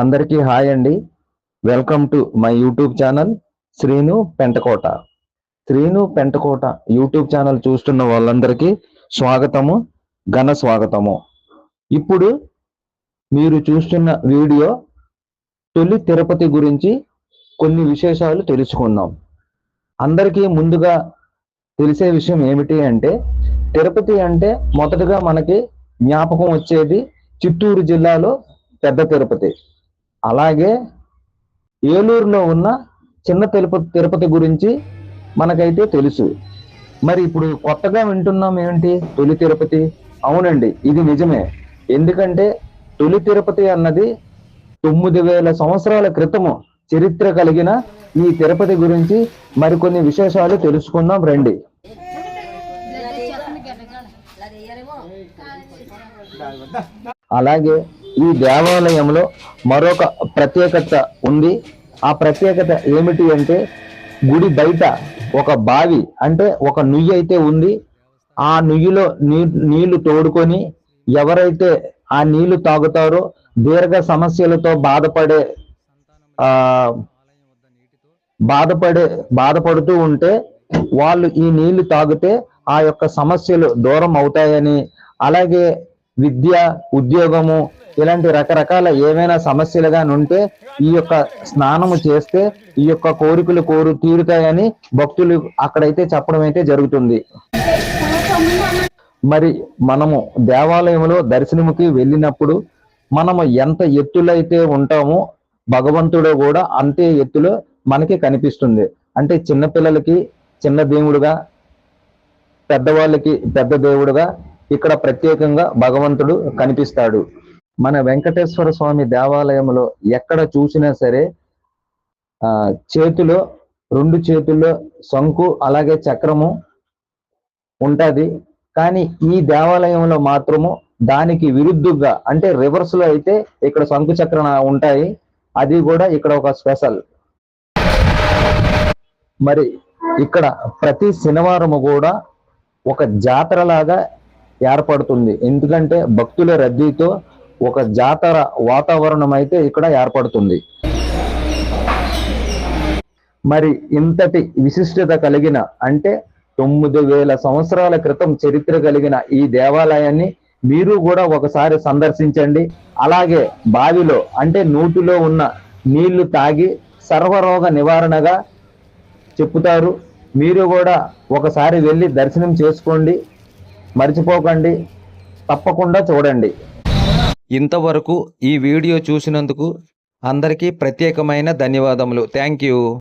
అందరికీ హాయ్ అండి. Welcome to my YouTube channel Srinu Pentakota. Srinu Pentakota YouTube channel చూస్తున్న వాళ్ళందరికీ స్వాగతము ఘన స్వాగతము. ఇప్పుడు మీరు చూస్తున్న వీడియో తొలి తిరుపతి గురించి కొన్ని విశేషాలు తెలుసుకుందాం. అందరికీ ముందుగా తెలిసే విషయం ఏమిటి అంటే తిరుపతి అంటే మొదటగా మనకి జ్ఞాపకం వచ్చేది చిత్తూరు జిల్లాలో పెద్ద తిరుపతి. అలాగే ఏలూరులో ఉన్న చిన్న తిరుపతి తిరుపతి గురించి మనకైతే తెలుసు. మరి ఇప్పుడు కొత్తగా వింటున్నాం ఏంటి తొలి తిరుపతి. అవునండి ఇది నిజమే. ఎందుకంటే తొలి తిరుపతి అన్నది తొమ్మిది వేల సంవత్సరాల క్రితము చరిత్ర కలిగిన ఈ తిరుపతి గురించి మరికొన్ని విశేషాలు తెలుసుకుందాం రండి. అలాగే ఈ దేవాలయంలో మరొక ప్రత్యేకత ఉంది. ఆ ప్రత్యేకత ఏమిటి అంటే గుడి బయట ఒక బావి అంటే ఒక నుయ్యి అయితే ఉంది. ఆ నుయ్యిలో నీ నీళ్ళు తోడుకొని ఎవరైతే ఆ నీళ్ళు తాగుతారో దీర్ఘ సమస్యలతో బాధపడే ఆ బాధపడే బాధపడుతూ ఉంటే వాళ్ళు ఈ నీళ్ళు తాగితే ఆ యొక్క సమస్యలు దూరం అవుతాయని. అలాగే విద్య ఉద్యోగము ఇలాంటి రకరకాల ఏవైనా సమస్యలుగా ఉంటే ఈ యొక్క స్నానము చేస్తే ఈ యొక్క కోరికలు కోరు తీరుతాయని భక్తులు అక్కడైతే చెప్పడం అయితే జరుగుతుంది. మరి మనము దేవాలయంలో దర్శనముకి వెళ్ళినప్పుడు మనము ఎంత ఎత్తులైతే ఉంటామో భగవంతుడు కూడా అంతే ఎత్తులో మనకి కనిపిస్తుంది. అంటే చిన్నపిల్లలకి చిన్న దేవుడుగా పెద్దవాళ్ళకి పెద్ద దేవుడుగా ఇక్కడ ప్రత్యేకంగా భగవంతుడు కనిపిస్తాడు. మన వెంకటేశ్వర స్వామి దేవాలయంలో ఎక్కడ చూసినా సరే ఆ చేతిలో రెండు చేతుల్లో శంకు అలాగే చక్రము ఉంటది. కానీ ఈ దేవాలయంలో మాత్రము దానికి విరుద్ధంగా అంటే రివర్స్లో అయితే ఇక్కడ శంకు చక్రం ఉంటాయి. అది కూడా ఇక్కడ ఒక స్పెషల్. మరి ఇక్కడ ప్రతి శనివారము కూడా ఒక జాతర లాగా ఏర్పడుతుంది. ఎందుకంటే భక్తుల రద్దీతో ఒక జాతర వాతావరణం అయితే ఇక్కడ ఏర్పడుతుంది. మరి ఇంతటి విశిష్టత కలిగిన అంటే తొమ్మిది వేల సంవత్సరాల క్రితం చరిత్ర కలిగిన ఈ దేవాలయాన్ని మీరు కూడా ఒకసారి సందర్శించండి. అలాగే బావిలో అంటే నూటిలో ఉన్న నీళ్ళు తాగి సర్వరోగ నివారణగా చెప్పుతారు. మీరు కూడా ఒకసారి వెళ్ళి దర్శనం చేసుకోండి. మర్చిపోకండి. తప్పకుండా చూడండి. ఇంతవరకు ఈ వీడియో చూసినందుకు అందరికీ ప్రత్యేకమైన ధన్యవాదములు. Thank you.